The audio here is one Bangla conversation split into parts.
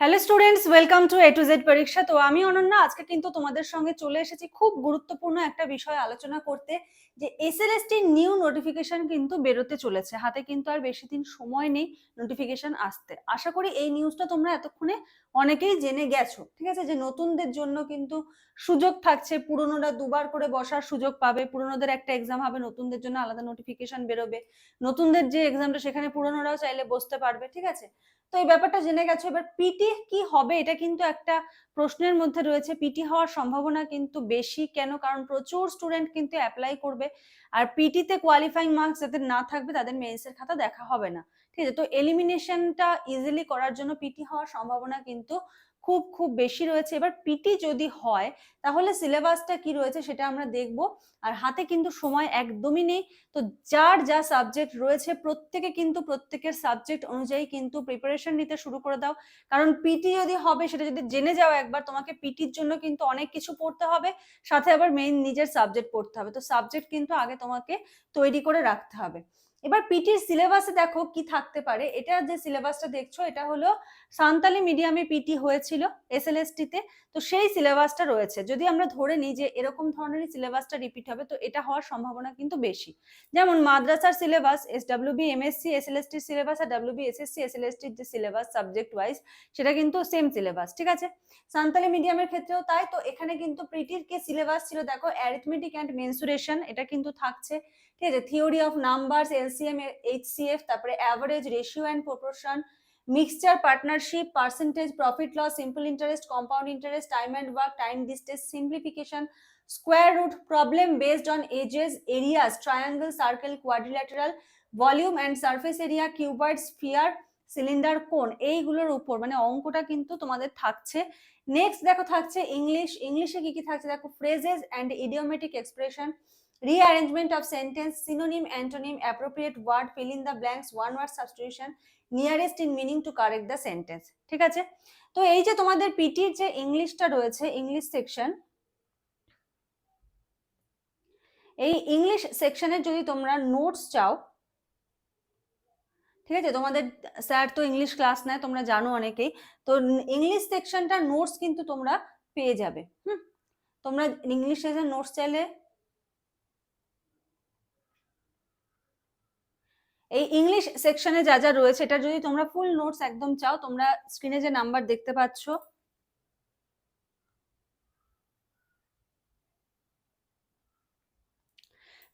Hello students welcome to A to Z পরীক্ষা তো আমি অনন্যা, আজকে কিন্তু তোমাদের সঙ্গে চলে এসেছি খুব গুরুত্বপূর্ণ একটা বিষয় আলোচনা করতে, যে এসএলএসটি নিউ নোটিফিকেশন কিন্তু বেরোতে চলেছে। হাতে কিন্তু আর বেশি দিন সময় নেই নোটিফিকেশন আসতে। আশা করি এই নিউজটা তোমরা এতক্ষণে অনেকেই জেনে গেছো। ঠিক আছে? যে নতুনদের জন্য কিন্তু সুযোগ থাকছে, পুরনোরা দুবার করে বসার সুযোগ পাবে, পুরনোদের একটা এক্সাম হবে, নতুনদের জন্য আলাদা নোটিফিকেশন বেরোবে। নতুনদের যে এক্সামটা সেখানে পুরনোরাও চাইলে বসতে পারবে। ঠিক আছে? তো এই ব্যাপারটা জেনে গেছো। এবার পিটি কি হবে এটা কিন্তু একটা প্রশ্নের মধ্যে রয়েছে। পিটি হওয়ার সম্ভাবনা কিন্তু বেশি। কেন? কারণ প্রচুর স্টুডেন্ট কিন্তু অ্যাপ্লাই করবে। আর পিটিতে কোয়ালিফাইং মার্কস যাদের না থাকবে তাদের মেন্সের খাতা দেখা হবে না। ঠিক আছে? তো এলিমিনেশনটা ইজিলি করার জন্য পিটি হওয়ার সম্ভাবনা কিন্তু খুব খুব বেশি রয়েছে। এবার পিটি যদি হয়, তাহলে সিলেবাসটা কি রয়েছে সেটা আমরা দেখব। আর হাতে কিন্তু সময় একদমই নেই। তো যার যা সাবজেক্ট রয়েছে, প্রত্যেকে কিন্তু প্রত্যেকের সাবজেক্ট অনুযায়ী কিন্তু প্রিপারেশন নিতে শুরু করে দাও। কারণ পিটি যদি হবে, সেটা যদি জেনে যাও একবার, তোমাকে পিটির জন্য কিন্তু অনেক কিছু পড়তে হবে। সাথে আবার মেইন নিজের সাবজেক্ট পড়তে হবে। তো সাবজেক্ট কিন্তু আগে তোমাকে তৈরি করে রাখতে হবে। এবার পিটির সিলেবাসে দেখো কি থাকতে পারে। এটা যে সিলেবাসটা দেখছ, এটা হলো সান্তালি মিডিয়ামে পিটি হয়েছিল এসএলএসটি তে। তো সেই সিলেবাসটা রয়েছে। যদি আমরা ধরে নিই যে এরকম ধরনেরই সিলেবাসটা রিপিট হবে, তো এটা হওয়ার সম্ভাবনা কিন্তু বেশি। যেমন মাদ্রাসার সিলেবাস এস ডাব্লিউবি এমএসসি এসএলএসটির সিলেবাস আর ডাব্লিউবি এসএসসি এসএলএসটির যে সিলেবাস সাবজেক্ট ওয়াইজ সেটা কিন্তু সেম সিলেবাস ঠিক আছে? সান্তালি মিডিয়ামের ক্ষেত্রেও তাই। তো এখানে কিন্তু পিটির কে সিলেবাস ছিল, দেখো অ্যারিথমেটিক অ্যান্ড মেনসুরেশন এটা কিন্তু থাকছে। ঠিক আছে? Theory of numbers LCM HCF তারপরে average ratio and proportion mixture partnership percentage profit loss simple interest compound interest time and work time distance simplification square root problem based on ages areas triangle circle quadrilateral volume and surface area cuboid sphere cylinder cone এইগুলোর উপর মানে অঙ্কটা কিন্তু তোমাদের থাকছে। নেক্সট দেখো থাকছে ইংলিশ ইংলিশে কি কি থাকছে? দেখো phrases and idiomatic expression rearrangement of sentence synonym antonym appropriate word fill in the blanks one word substitution nearest in meaning to correct the sentence ঠিক আছে তো এই যে তোমাদের পিটির যে ইংলিশটা রয়েছে ইংলিশ সেকশন এই ইংলিশ সেকশনের যদি তোমরা নোটস চাও ঠিক আছে তোমাদের স্যার তো ইংলিশ ক্লাস নেয় তোমরা জানো অনেকেই তো ইংলিশ সেকশনটা নোটস কিন্তু তোমরা পেয়ে যাবে হুম তোমরা ইংলিশ সেকশন নোটস চাইলে এই ইংলিশ সেকশনে যা যা রয়েছে, এটা যদি তোমরা ফুল নোটস একদম চাও, তোমরা স্ক্রিনে যে নাম্বার দেখতে পাচ্ছ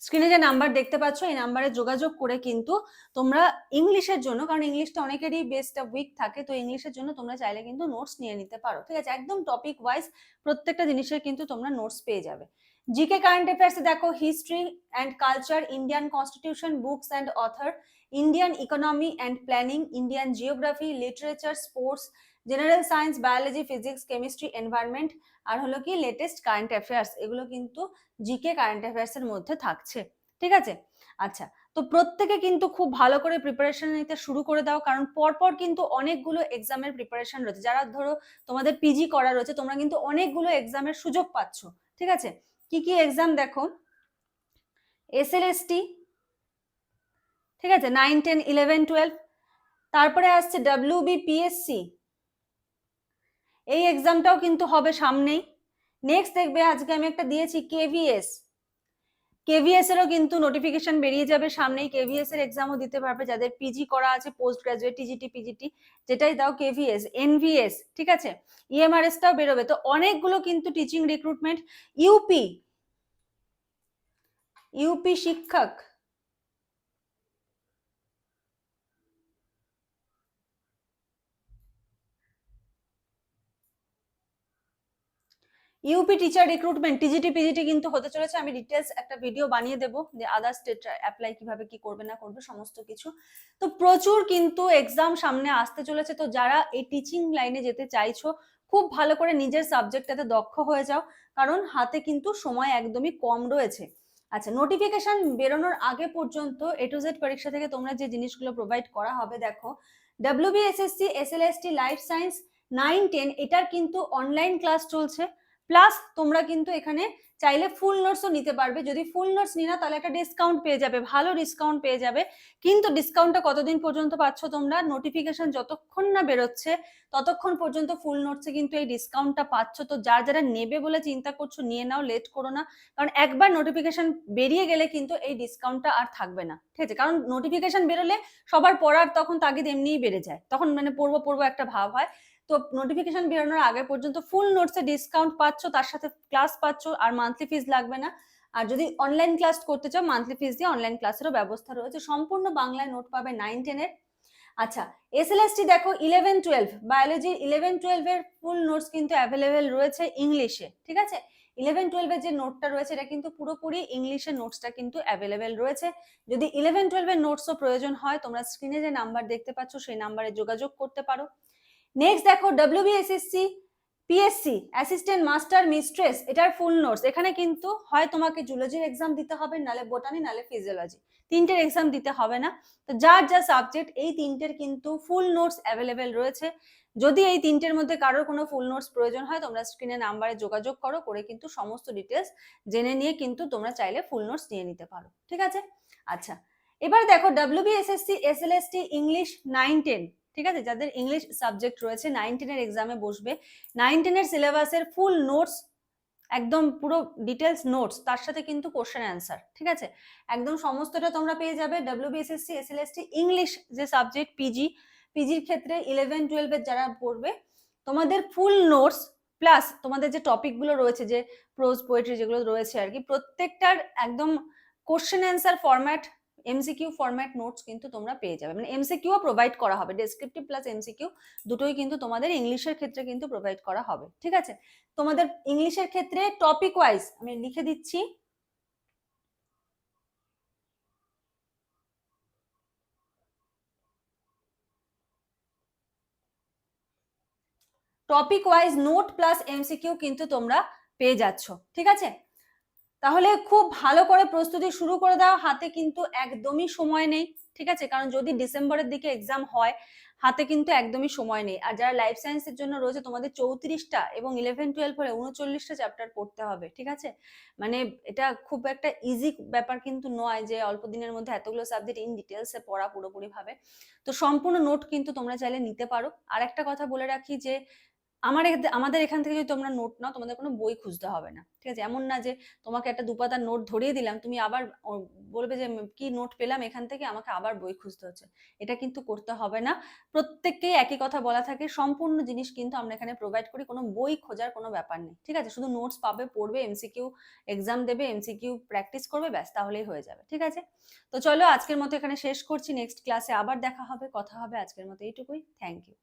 স্ক্রিনে যে নাম্বার দেখতে পাচ্ছ, এই নাম্বারে যোগাযোগ করে কিন্তু তোমরা ইংলিশের জন্য, কারণ ইংলিশটা অনেকেরই বেস্ট উইক থাকে, তো ইংলিশের জন্য তোমরা চাইলে কিন্তু নোটস নিয়ে নিতে পারো। ঠিক আছে? একদম টপিক ওয়াইজ প্রত্যেকটা জিনিসের কিন্তু তোমরা নোটস পেয়ে যাবে। জিকে কারেন্ট অ্যাফেয়ার্সে দেখো history and culture Indian constitution books and author Indian economy and planning Indian geography literature sports general science biology physics chemistry environment আর হলো কি লেটেস্ট কারেন্ট অ্যাফেয়ার্স এগুলো কিন্তু জিকে কারেন্ট অ্যাফেয়ার্স এর মধ্যে থাকছে। ঠিক আছে? আচ্ছা তো প্রত্যেকে কিন্তু খুব ভালো করে প্রিপারেশন নিতে শুরু করে দাও কারণ পরপর কিন্তু অনেকগুলো এক্সামের প্রিপারেশন রয়েছে। যারা ধরো তোমাদের পিজি করা রয়েছে, তোমরা কিন্তু অনেকগুলো এক্সামের সুযোগ পাচ্ছ। ঠিক আছে? কি কি এক্সাম দেখো? এসএলএসটি ঠিক আছে? নাইন টেন ইলেভেন টুয়েলভ তারপরে আসছে ডাব্লিউ বিপিএসসি এই এক্সামটাও কিন্তু হবে সামনেই। নেক্সট দেখবে আজকে আমি একটা দিয়েছি কেভিএস কেভিএস এরও কিন্তু নোটিফিকেশন বেরিয়ে যাবে। সামনেই কেভিএস এর এক্সামও দিতে পারবে। যাদের পিজি করা আছে পোস্ট গ্রাজুয়েট টিজিটি পিজিটি যেটাই দাও কেভিএস এনভিএস ঠিক আছে? ইএমআরএস টাও বেরোবে। তো অনেকগুলো কিন্তু টিচিং রিক্রুটমেন্ট ইউপি ইউপি শিক্ষক UP teacher recruitment TGT PGT কিন্তু হতে চলেছে। আমি ডিটেলস একটা ভিডিও বানিয়ে দেবো যে আদার স্টেট অ্যাপ্লাই কীভাবে, কি করবে, না করবে, সমস্ত কিছু। তো প্রচুর কিন্তু এক্সাম সামনে আসতে চলেছে। তো যারা এই টিচিং লাইনে যেতে চাইছো, খুব ভালো করে নিজের সাবজেক্টটাতে দক্ষ হয়ে যাও। কারণ হাতে কিন্তু সময় একদমই কম রয়েছে। আচ্ছা নোটিফিকেশন বেরোনোর আগে পর্যন্ত এ টু জেড পরীক্ষা থেকে তোমরা যে জিনিসগুলো প্রোভাইড করা হবে, দেখো। WBSSC SLST life science nine ten এটার কিন্তু অনলাইন ক্লাস চলছে। প্লাস তোমরা কিন্তু এখানে চাইলে ফুল নোটসও নিতে পারবে। যদি ফুল নোটস নি না তাহলে একটা ডিসকাউন্ট পেয়ে যাবে, ভালো ডিসকাউন্ট পেয়ে যাবে। কিন্তু ডিসকাউন্টটা কতদিন পর্যন্ত পাচ্ছ তোমরা? নোটিফিকেশন যতক্ষণ না বেরোচ্ছে, ততক্ষণ পর্যন্ত ফুল নোটসে কিন্তু এই ডিসকাউন্টটা পাচ্ছ। তো যার যারা নেবে বলে চিন্তা করছ, নিয়ে নাও লেট করো না। কারণ একবার নোটিফিকেশন বেরিয়ে গেলে কিন্তু এই ডিসকাউন্টটা আর থাকবে না। ঠিক আছে? কারণ নোটিফিকেশন বেরোলে সবার পড়ার তখন তাগিদ এমনিই বেড়ে যায়। তখন মানে পড়ব পড়ব একটা ভাব হয়। তো নোটিফিকেশন বেরোনোর আগে পর্যন্ত ফুল নোটসে ডিসকাউন্ট পাচ্ছ, তার সাথে ক্লাস পাচ্ছ, আর মান্থলি ফিস লাগবে না। আর যদি অনলাইন ক্লাস করতে চাও মান্থলি ফিস দিয়ে অনলাইন ক্লাসেরও ব্যবস্থা রয়েছে। সম্পূর্ণ বাংলায় নোট পাবে নাইন টেনের আচ্ছা এসএলএসটি দেখো ইলেভেন টুয়েলভ বায়োলজি ইলেভেন টুয়েলভের ফুল নোটস কিন্তু অ্যাভেলেবেল রয়েছে ইংলিশে ঠিক আছে? ইলেভেন টুয়েলভের যে নোটটা রয়েছে, এটা কিন্তু পুরোপুরি ইংলিশের নোটসটা কিন্তু অ্যাভেলেবেল রয়েছে। যদি ইলেভেন টুয়েলভের নোটসও প্রয়োজন হয়, তোমরা স্ক্রিনে যে নাম্বার দেখতে পাচ্ছ, সেই নাম্বারে যোগাযোগ করতে পারো। নেক্সট দেখো WBSSC PSC assistant master mistress এটার ফুল নোটস এখানে কিন্তু হয় তোমাকে জুলজির এক্সাম দিতে হবে, নালে বোটানি নালে ফিজিওলজি তিনটের এক্সাম দিতে হবে না। তো যার যা সাবজেক্ট এই তিনটের কিন্তু ফুল নোটস অ্যাভেলেবেল রয়েছে। যদি এই তিনটের মধ্যে কারোর কোনো ফুল নোটস প্রয়োজন হয়, তোমরা স্ক্রিনে নাম্বারে যোগাযোগ করো, করে কিন্তু সমস্ত ডিটেলস জেনে নিয়ে কিন্তু তোমরা চাইলে ফুল নোটস নিয়ে নিতে পারো। ঠিক আছে? আচ্ছা এবার দেখো WBSSC SLST English nine ten ঠিক আছে? যাদের ইংলিশ সাবজেক্ট রয়েছে নাইন টেনের এক্সামে বসবে। নাইন টেনের সিলেবাসের ফুল নোটস একদম পুরো ডিটেলস নোটস তার সাথে কিন্তু কোশ্চেন অ্যান্সার ঠিক আছে? একদম সমস্তটা তোমরা পেয়ে যাবে ডাব্লিউবিএসএসসি এসএলএসটি ইংলিশ যে সাবজেক্ট পিজি পিজির ক্ষেত্রে ইলেভেন টুয়েলভের যারা পড়বে, তোমাদের ফুল নোটস প্লাস তোমাদের যে টপিকগুলো রয়েছে, যে প্রোজ পোয়েট্রি যেগুলো রয়েছে আর কি, প্রত্যেকটার একদম question answer format MCQ format notes কিন্তু তোমরা পেয়ে যাবে। মানে এমসিকিউ প্রোভাইড করা হবে। ডেসক্রিপটিভ প্লাস এমসিকিউ দুটোই কিন্তু তোমাদের ইংলিশের ক্ষেত্রে কিন্তু প্রোভাইড করা হবে। ঠিক আছে? তোমাদের ইংলিশের ক্ষেত্রে টপিক ওয়াইজ আমি লিখে দিচ্ছি। Topic wise note plus MCQ কিন্তু তোমরা পেয়ে যাচ্ছ। ঠিক আছে? তাহলে খুব ভালো করে প্রস্তুতি শুরু করে দাও। হাতে কিন্তু একদমই সময় নেই, ঠিক আছে? কারণ যদি ডিসেম্বরের দিকে এক্সাম হয়, হাতে কিন্তু একদমই সময় নেই। আর যারা লাইফ সায়েন্সের জন্য রয়েছে, তোমাদের চৌত্রিশটা এবং ইলেভেন টুয়েলভ হলে উনচল্লিশটা চ্যাপ্টার পড়তে হবে, ঠিক আছে? মানে এটা খুব একটা ইজি ব্যাপার কিন্তু নয় যে অল্প দিনের মধ্যে এতগুলো সাবজেক্ট ইন ডিটেলসে পড়া পুরোপুরিভাবে। তো সম্পূর্ণ নোট কিন্তু তোমরা চাইলে নিতে পারো। আর একটা কথা বলে রাখি যে আমার আমাদের এখান থেকে যদি তোমরা নোট নাও, তোমাদের কোনো বই খুঁজতে হবে না। ঠিক আছে? এমন না যে তোমাকে একটা দুপাতার নোট ধরিয়ে দিলাম, তুমি আবার বলবে যে কি নোট পেলাম এখান থেকে? আমাকে আবার বই খুঁজতে হচ্ছে। এটা কিন্তু করতে হবে না। প্রত্যেককেই একই কথা বলা থাকে। সম্পূর্ণ জিনিস কিন্তু আমরা এখানে প্রোভাইড করি। কোনো বই খোঁজার কোনো ব্যাপার নেই। ঠিক আছে? শুধু নোটস পাবে, পড়বে এমসিকিউ এক্সাম দেবে এমসিকিউ প্র্যাকটিস করবে, ব্যাস, তাহলেই হয়ে যাবে। ঠিক আছে? তো চলো, আজকের মতো এখানে শেষ করছি। নেক্সট ক্লাসে আবার দেখা হবে, কথা হবে। আজকের মতো এইটুকুই। Thank you